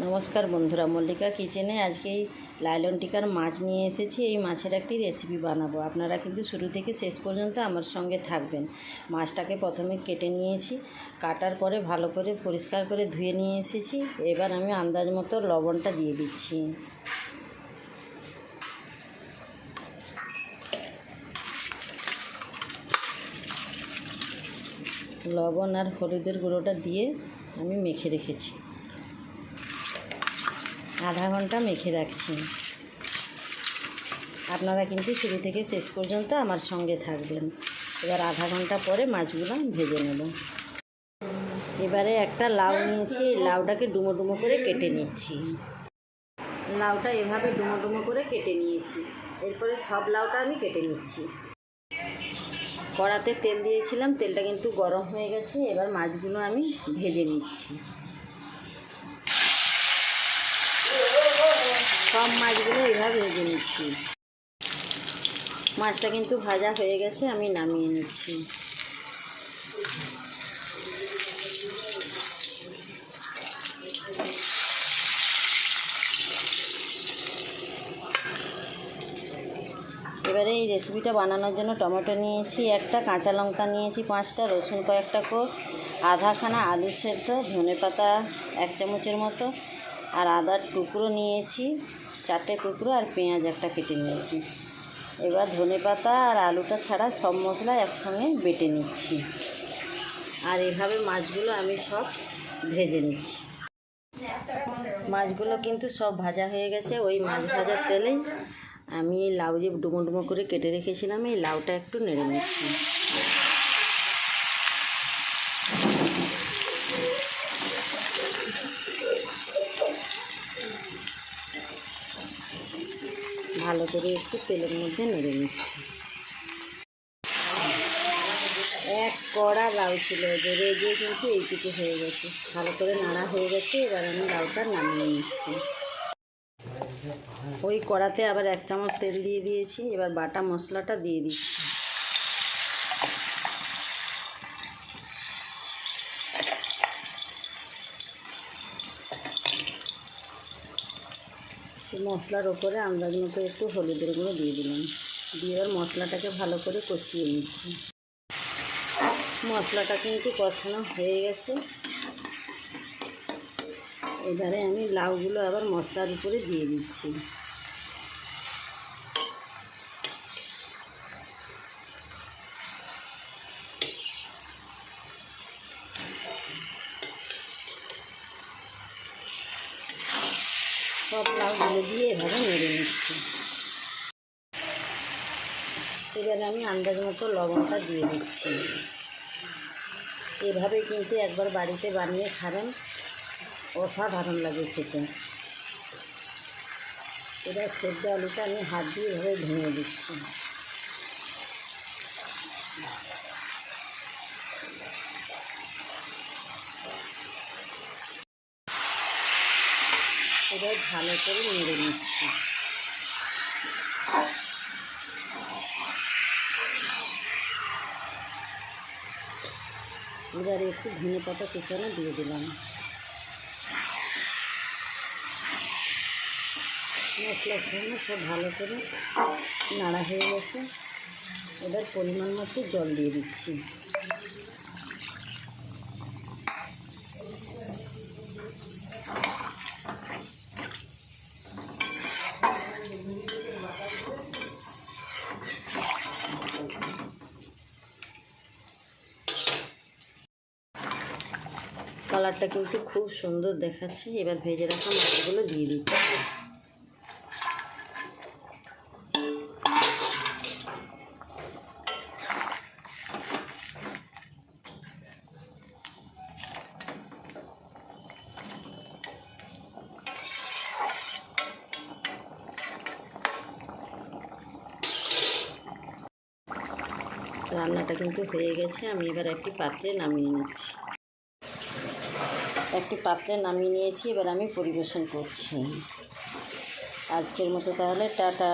নমস্কার বন্ধুরা, মল্লিকা কিচেনে আজকে এই লাইলন টিকার মাছ নিয়ে এসেছি। এই মাছের একটি রেসিপি বানাবো। আপনারা কিন্তু শুরু থেকে শেষ পর্যন্ত আমার সঙ্গে থাকবেন। মাছটাকে প্রথমে কেটে নিয়েছি, কাটার পরে ভালো করে পরিষ্কার করে ধুয়ে নিয়ে এসেছি। এবার আমি আন্দাজ মতো লবণটা দিয়ে দিচ্ছি। লবণ আর হলুদের গুঁড়োটা দিয়ে আমি মেখে রেখেছি। আধা ঘণ্টা মেখে রাখছি। আপনারা কিন্তু শুরু থেকে শেষ পর্যন্ত আমার সঙ্গে থাকবেন। এবার আধা ঘণ্টা পরে মাছগুলো ভেজে নেব। এবারে একটা লাউ নিয়েছি লাউটাকে ডুমো ডুমো করে কেটে নিচ্ছি। লাউটা এভাবে ডুমো ডুমো করে কেটে নিয়েছি। এরপরে সব লাউটা আমি কেটে নিচ্ছি। কড়াতে তেল দিয়েছিলাম, তেলটা কিন্তু গরম হয়ে গেছে, এবার মাছগুলো আমি ভেজে নিচ্ছি। সব মাছগুলো এভাবে ভেজে নিচ্ছি। মাছটা কিন্তু ভাজা হয়ে গেছে, আমি নামিয়ে নিচ্ছি। এবারে এই রেসিপিটা বানানোর জন্য টমেটো নিয়েছি একটা, কাঁচা লঙ্কা নিয়েছি পাঁচটা, রসুন কয়েকটা কোর আধাখানা আলু সেদ্ধ ধনে পাতা এক চামচের মতো আর আদার টুকরো নিয়েছি, চারটে টুকরো আর পেঁয়াজ একটা কেটে নিয়েছি। এবার ধনে পাতা আর আলুটা ছাড়া সব মশলা একসঙ্গে বেটে নিচ্ছি। আর এভাবে মাছগুলো আমি সব ভেজে নিচ্ছি। মাছগুলো কিন্তু সব ভাজা হয়ে গেছে, ওই মাছ ভাজার তেলেই আমি লাউ যে ডুমো ডুমো করে কেটে রেখেছিলাম, এই লাউটা একটু নেড়ে নিচ্ছি। ভালো করে একটু তেলের মধ্যে নেড়ে নিচ্ছি। এক কড়া লাউ ছিল বেড়ে গিয়ে কিন্তু এইটুকু হয়ে গেছে। ভালো করে নাড়া হয়ে গেছে, এবার আমি লাউটা নামিয়ে নিচ্ছি। ওই কড়াতে আবার এক চামচ তেল দিয়ে দিয়েছি, এবার বাটা মশলাটা দিয়ে দিচ্ছি। মশলার ওপরে আন্দাজ মতো একটু হলুদের গুঁড়ো দিয়ে দিলাম। দিয়ে এবার মশলাটাকে ভালো করে কষিয়ে নিচ্ছি। মশলাটা কিন্তু কষানো হয়ে গেছে। এবারে আমি লাউগুলো আবার মশলার উপরে দিয়ে দিচ্ছি। সব লাউগুলো দিয়ে এভাবে নেড়ে নিচ্ছি। এবারে আমি আন্দাজ মতো লবণটা দিয়ে দিচ্ছি। এভাবে কিন্তু একবার বাড়িতে বানিয়ে খাবেন, অসাধারণ লাগে খেতে। এবার সেদ্ধ আলুটা আমি হাত দিয়ে এভাবে ভেঙে দিচ্ছি। এবার ভালো করে নেড়ে নিচ্ছি। এবার একটু ধনে পাতা কুচানো দিয়ে দিলাম। মশলা খানো সব ভালো করে নাড়া হয়ে গেছে। এবার পরিমাণ মতো জল দিয়ে দিচ্ছি। কালারটা কিন্তু খুব সুন্দর দেখাচ্ছে। এবার ভেজে রাখা মাছগুলো দিয়ে দিচ্ছি। রান্নাটা কিন্তু হয়ে গেছে। আমি এবার একটি পাত্রে নামিয়ে নিচ্ছি। একটি পাত্রে নামিয়ে নিয়েছি এবার আমি পরিবেশন করছি। আজকের মতো তাহলে টাটা।